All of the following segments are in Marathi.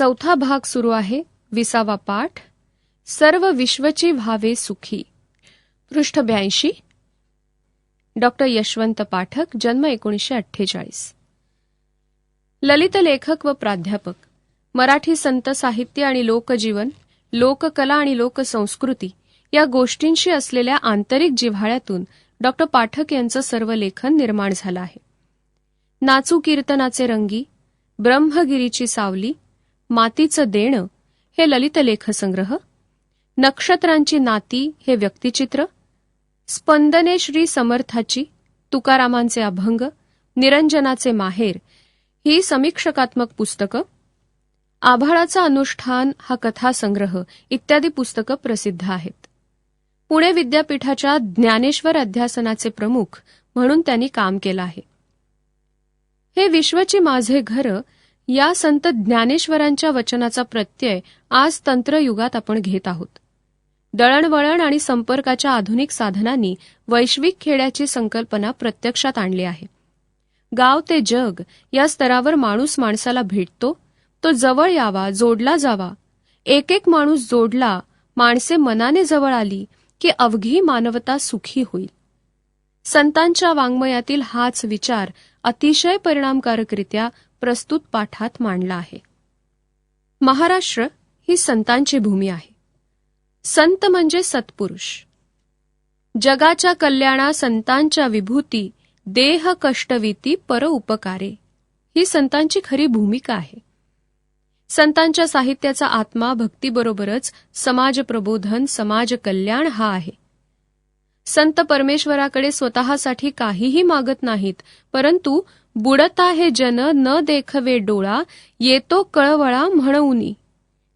चौथा भाग सुरू आहे. विसावा पाठ. सर्व विश्वची व्हावे सुखी. पृष्ठ ब्याऐंशी. डॉक्टर यशवंत पाठक जन्म एकोणीसशे अठ्ठेचाळीस. ललित लेखक व प्राध्यापक. मराठी संत साहित्य आणि लोकजीवन लोककला आणि लोकसंस्कृती या गोष्टींशी असलेल्या आंतरिक जिव्हाळ्यातून डॉक्टर पाठक यांचं सर्व लेखन निर्माण झालं आहे. नाचू कीर्तनाचे रंगी ब्रह्मगिरीची सावली मातीचं देणं हे ललित लेखसंग्रह नक्षत्रांची नाती हे व्यक्तिचित्र स्पंदने श्री समर्थाची तुकारामांचे अभंग निरंजनाचे माहेर ही समीक्षकात्मक पुस्तकं आभाळाचा अनुष्ठान हा कथासंग्रह इत्यादी पुस्तकं प्रसिद्ध आहेत. पुणे विद्यापीठाच्या ज्ञानेश्वर अध्यासनाचे प्रमुख म्हणून त्यांनी काम केलं आहे. हे विश्वची माझे घर या संत ज्ञानेश्वरांच्या वचनाचा प्रत्यय आज तंत्रयुगात आपण घेत आहोत. दळणवळण आणि संपर्काच्या आधुनिक साधनांनी वैश्विक खेड्याची संकल्पना प्रत्यक्षात आणली आहे. गाव ते जग या स्तरावर माणूस माणसाला भेटतो तो जवळ यावा जोडला जावा. एक एक माणूस जोडला माणसे मनाने जवळ आली की अवघी मानवता सुखी होईल. संतांच्या वाङ्मयातील हाच विचार अतिशय परिणामकारकरित्या प्रस्तुत पाठात मांडला आहे. महाराष्ट्र ही संतांची भूमी आहे. संत म्हणजे सत्पुरुष. जगाच्या कल्याणा संतांच्या विभूती देह कष्टविती पर उपकारे. ही संतांची खरी भूमिका आहे. संतांच्या साहित्याचा आत्मा भक्तीबरोबरच समाज प्रबोधन समाज कल्याण हा आहे. संत परमेश्वराकडे स्वतःसाठी काहीही मागत नाहीत परंतु बुडता हे जन न देखवे डोळा येतो कळवळा म्हणवनी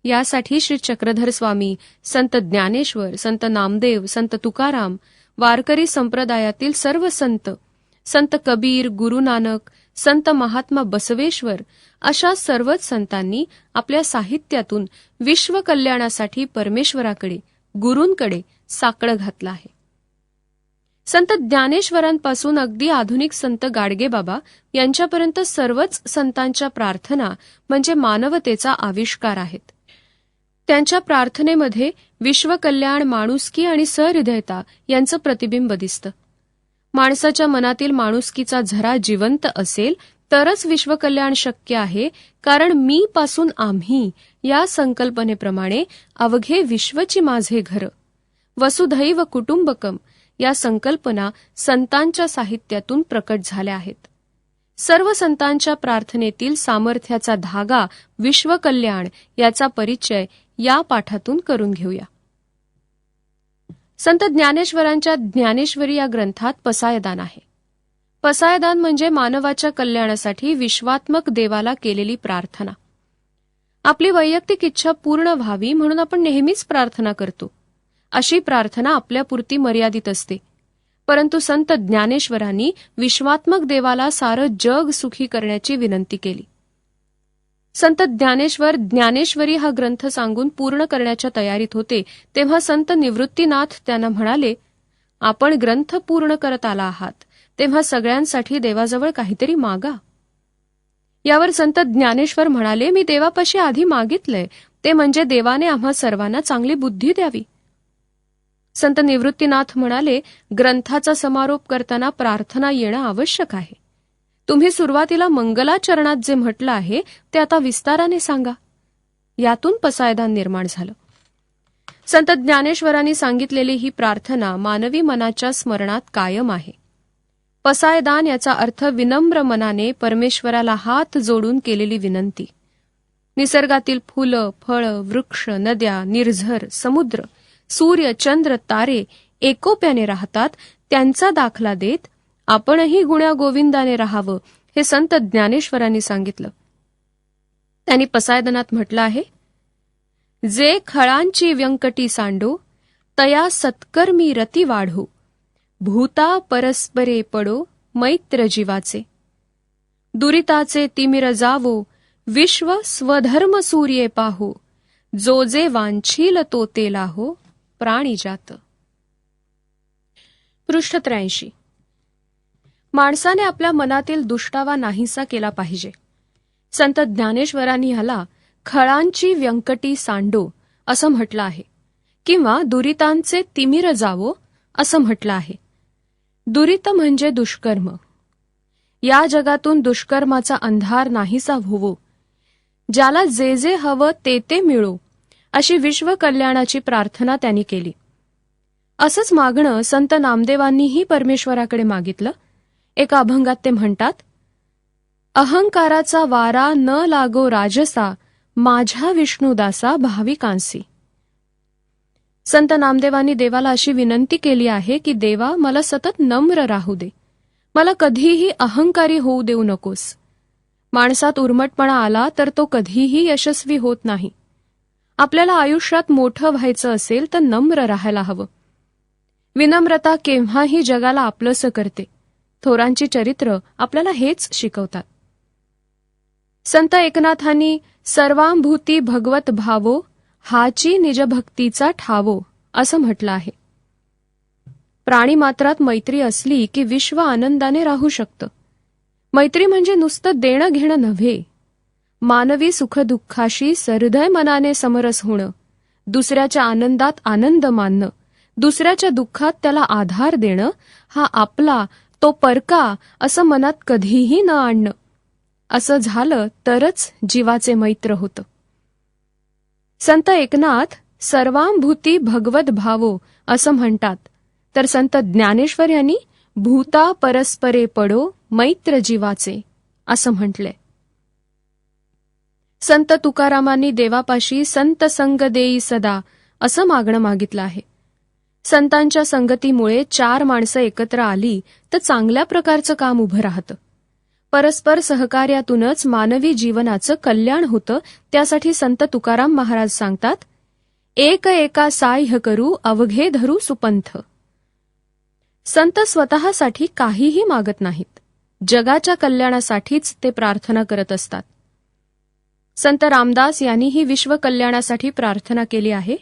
यासाठी श्री चक्रधर स्वामी संत ज्ञानेश्वर संत नामदेव संत तुकाराम वारकरी संप्रदायातील सर्व संत संत कबीर गुरु नानक संत महात्मा बसवेश्वर अशा सर्वच संतांनी आपल्या साहित्यातून विश्वकल्याणासाठी परमेश्वराकडे गुरूंकडे साकडं घातलं आहे. संत ज्ञानेश्वरांपासून अगदी आधुनिक संत गाडगेबाबा यांच्यापर्यंत सर्वच संतांच्या प्रार्थना म्हणजे मानवतेचा आविष्कार आहेत. त्यांच्या प्रार्थनेमध्ये विश्वकल्याण माणुसकी आणि सहृदयता यांचं प्रतिबिंब दिसतं. माणसाच्या मनातील माणुसकीचा झरा जिवंत असेल तरच विश्वकल्याण शक्य आहे कारण मी पासून आम्ही या संकल्पनेप्रमाणे अवघे विश्वची माझे घर. वसुधैव कुटुंबकम या संकल्पना संतांच्या साहित्यातून प्रकट झाल्या आहेत. सर्व संतांच्या प्रार्थनेतील सामर्थ्याचा धागा विश्वकल्याण याचा परिचय या पाठातून करून घेऊया. संत ज्ञानेश्वरांच्या ज्ञानेश्वरी या ग्रंथात पसायदान आहे. पसायदान म्हणजे मानवाच्या कल्याणासाठी विश्वात्मक देवाला केलेली प्रार्थना. आपली वैयक्तिक इच्छा पूर्ण व्हावी म्हणून आपण नेहमीच प्रार्थना करतो. अशी प्रार्थना आपल्यापुरती मर्यादित असते. परंतु संत ज्ञानेश्वरांनी विश्वात्मक देवाला सारं जग सुखी करण्याची विनंती केली. संत ज्ञानेश्वर ज्ञानेश्वरी हा ग्रंथ सांगून पूर्ण करण्याच्या तयारीत होते तेव्हा संत निवृत्तीनाथ त्यांना म्हणाले आपण ग्रंथ पूर्ण करत आला आहात तेव्हा सगळ्यांसाठी देवाजवळ काहीतरी मागा. यावर संत ज्ञानेश्वर म्हणाले मी देवापाशी आधी मागितलंय ते म्हणजे देवाने आम्हा सर्वांना चांगली बुद्धी द्यावी. संत निवृत्तीनाथ म्हणाले ग्रंथाचा समारोप करताना प्रार्थना येणं आवश्यक आहे. तुम्ही सुरुवातीला मंगलाचरणात जे म्हटलं आहे ते आता विस्ताराने सांगा. यातून पसायदान निर्माण झालं. संत ज्ञानेश्वरांनी सांगितलेली ही प्रार्थना मानवी मनाच्या स्मरणात कायम आहे. पसायदान याचा अर्थ विनम्र मनाने परमेश्वराला हात जोडून केलेली विनंती. निसर्गातील फुलं फळं वृक्ष नद्या निर्झर समुद्र सूर्य चंद्र तारे एकोप्याने राहतात त्यांचा दाखला देत आपणही गुण्या गोविंदाने राहावं हे संत ज्ञानेश्वरांनी सांगितलं. त्यांनी पसायदनात म्हटलं आहे जे खळांची व्यंकटी सांडो तया सत्कर्मी रती वाढो. भूता परस्परे पडो मैत्र जीवाचे दुरिताचे तिमिर जावो विश्व स्वधर्म सूर्ये पाहो. जो जे वांछील तो ते लाहो. प्राणी जात पृष्ठ त्र्याऐंशी. माणसाने आपल्या मनातील दुष्टावा नाहीसा केला पाहिजे. संत ज्ञानेश्वरांनी ह्याला खळांची व्यंकटी सांडो असं म्हटलं आहे किंवा दुरितांचे तिमिर जावो असं म्हटलं आहे. दुरित म्हणजे दुष्कर्म. या जगातून दुष्कर्माचा अंधार नाहीसा होवो ज्याला जे जे हवं ते ते मिळो. अशी विश्वकल्याणाची प्रार्थना त्यांनी केली. असंच मागणं संत नामदेवांनीही परमेश्वराकडे मागितलं. एका अभंगात ते म्हणतात अहंकाराचा वारा न लागो राजसा माझ्या विष्णुदासा भाविकांसी. संत नामदेवांनी देवाला अशी विनंती केली आहे की देवा मला सतत नम्र राहू दे. मला कधीही अहंकारी होऊ देऊ नकोस. माणसात उर्मटपणा आला तर तो कधीही यशस्वी होत नाही. आपल्याला आयुष्यात मोठं व्हायचं असेल तर नम्र राहायला हवं. विनम्रता केव्हाही जगाला आपलंसं करते. थोरांची चरित्र आपल्याला हेच शिकवतात. संत एकनाथांनी सर्वांभूती भगवत भावो हाची निजभक्तीचा ठावो असं म्हटलं आहे. प्राणीमात्रात मैत्री असली की विश्व आनंदाने राहू शकतं. मैत्री म्हणजे नुसतं देणं घेणं नव्हे. मानवी सुखदुःखाशी सहृदय मनाने समरस होणं. दुसऱ्याच्या आनंदात आनंद मानणं. दुसऱ्याच्या दुःखात त्याला आधार देणं. हा आपला तो परका असं मनात कधीही न आणणं. असं झालं तरच जीवाचे मैत्र होतं. संत एकनाथ सर्वांभूती भगवत भावो असं म्हणतात. तर संत ज्ञानेश्वर यांनी भूता परस्परे पडो मैत्र जीवाचे असं म्हटलंय. संत तुकारामांनी देवापाशी संत संग देई सदा असं मागणं मागितलं आहे. संतांच्या संगतीमुळे चार माणसं एकत्र आली तर चांगल्या प्रकारचं काम उभं राहतं. परस्पर सहकार्यातूनच मानवी जीवनाचं कल्याण होतं त्यासाठी संत तुकाराम महाराज सांगतात एक एका साह्य करू अवघे धरू सुपंथ. संत स्वतःसाठी काहीही मागत नाहीत. जगाच्या कल्याणासाठीच ते प्रार्थना करत असतात. संत रामदास यांनीही विश्व कल्याणासाठी प्रार्थना केली आहे.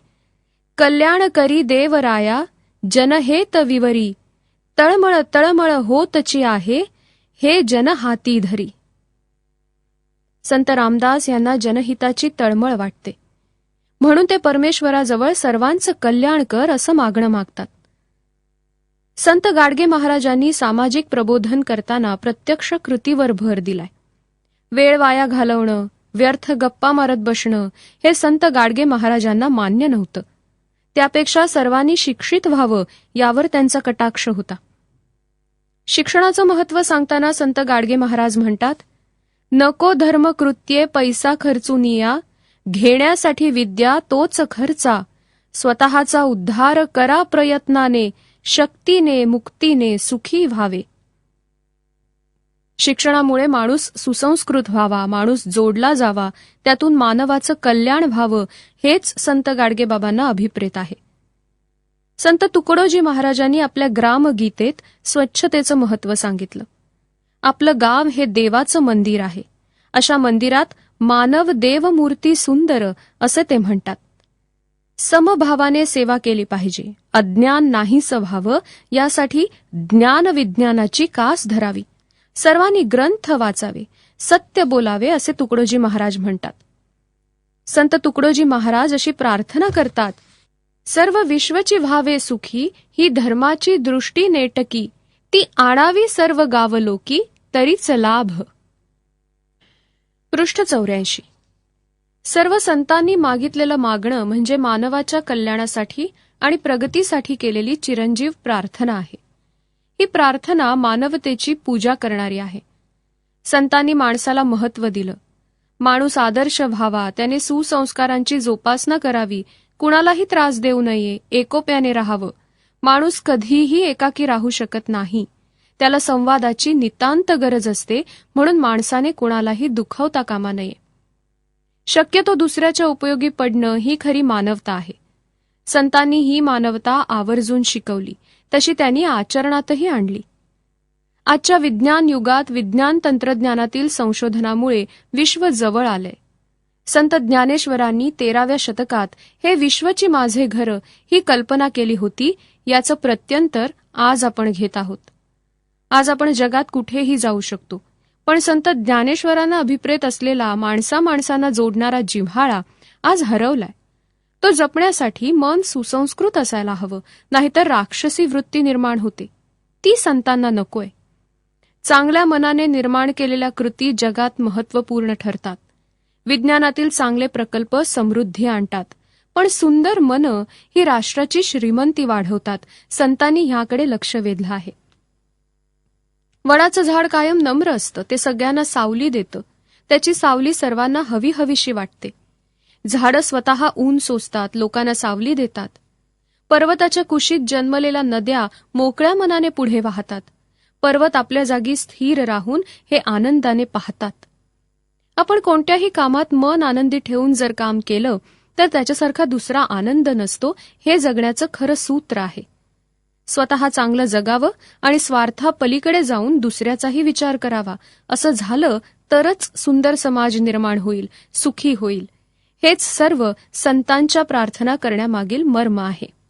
कल्याण करी देवराया जनहेत विवरी तळमळ तळमळ होतची आहे हे जन हाती धरी. संत रामदास यांना जनहिताची तळमळ वाटते. म्हणून ते परमेश्वराजवळ सर्वांचं कल्याण कर असं मागणं मागतात. संत गाडगे महाराजांनी सामाजिक प्रबोधन करताना प्रत्यक्ष कृतीवर भर दिलाय. वेळ वाया घालवणं व्यर्थ गप्पा मारत बसणं हे संत गाडगे महाराजांना मान्य नव्हतं. त्यापेक्षा सर्वांनी शिक्षित व्हावं यावर त्यांचा कटाक्ष होता. शिक्षणाचं महत्त्व सांगताना संत गाडगे महाराज म्हणतात नको धर्म कृत्ये पैसा खर्चून या घेण्यासाठी विद्या तोच खर्चा स्वतःचा उद्धार करा प्रयत्नाने शक्तीने मुक्तीने सुखी व्हावे. शिक्षणामुळे माणूस सुसंस्कृत व्हावा माणूस जोडला जावा त्यातून मानवाचं कल्याण व्हावं हेच संत गाडगेबाबांना अभिप्रेत आहे. संत तुकडोजी महाराजांनी आपल्या ग्रामगीतेत स्वच्छतेचं महत्त्व सांगितलं. आपलं गाव हे देवाचं मंदिर आहे. अशा मंदिरात मानव देवमूर्ती सुंदर असे ते म्हणतात. समभावाने सेवा केली पाहिजे. अज्ञान नाहीसं व्हावं यासाठी ज्ञानविज्ञानाची कास धरावी. सर्वांनी ग्रंथ वाचावे सत्य बोलावे असे तुकडोजी महाराज म्हणतात. संत तुकडोजी महाराज अशी प्रार्थना करतात सर्व विश्वची व्हावे सुखी ही धर्माची दृष्टी नेटकी ती आणावी सर्व गावलोकी तरीच लाभ. पृष्ठ चौऱ्याऐंशी. सर्व संतांनी मागितलेलं मागणं म्हणजे मानवाच्या कल्याणासाठी आणि प्रगतीसाठी केलेली चिरंजीव प्रार्थना आहे. ही प्रार्थना मानवतेची पूजा करणारी आहे. संतांनी माणसाला महत्त्व दिलं. माणूस आदर्श व्हावा त्याने सुसंस्कारांची जोपासना करावी कुणालाही त्रास देऊ नये एकोप्याने राहावं. माणूस कधीही एकाकी राहू शकत नाही. त्याला संवादाची नितांत गरज असते म्हणून माणसाने कुणालाही दुखवता कामा नये. शक्यतो दुसऱ्याच्या उपयोगी पडणं ही खरी मानवता आहे. संतांनी ही मानवता आवर्जून शिकवली. तशी त्यांनी आचरणातही आणली. आजच्या विज्ञान युगात विज्ञान तंत्रज्ञानातील संशोधनामुळे विश्व जवळ आलंय. संत ज्ञानेश्वरांनी तेराव्या शतकात हे विश्वची माझे घर ही कल्पना केली होती याचं प्रत्यंतर आज आपण घेत आहोत. आज आपण जगात कुठेही जाऊ शकतो पण संत ज्ञानेश्वरांना अभिप्रेत असलेला माणसा माणसांना जोडणारा जिव्हाळा आज हरवलाय. तो जपण्यासाठी मन सुसंस्कृत असायला हवं नाहीतर राक्षसी वृत्ती निर्माण होते. ती संतांना नकोय. चांगल्या मनाने निर्माण केलेल्या कृती जगात महत्त्वपूर्ण ठरतात. विज्ञानातील चांगले प्रकल्प समृद्धी आणतात पण सुंदर मन ही राष्ट्राची श्रीमंती वाढवतात संतांनी ह्याकडे लक्ष वेधलं आहे. वडाचं झाड कायम नम्र असतं ते सगळ्यांना सावली देतं त्याची सावली सर्वांना हवी हवीशी वाटते. झाडं स्वतः ऊन सोसतात लोकांना सावली देतात. पर्वताच्या कुशीत जन्मलेल्या नद्या मोकळ्या मनाने पुढे वाहतात. पर्वत आपल्या जागी स्थिर राहून हे आनंदाने पाहतात. आपण कोणत्याही कामात मन आनंदी ठेवून जर काम केलं तर त्याच्यासारखा दुसरा आनंद नसतो हे जगण्याचं खरं सूत्र आहे. स्वतः चांगलं जगावं आणि स्वार्था पलीकडे जाऊन दुसऱ्याचाही विचार करावा असं झालं तरच सुंदर समाज निर्माण होईल सुखी होईल. हेच सर्व संतांच्या प्रार्थना करण्यामागील मर्म आहे.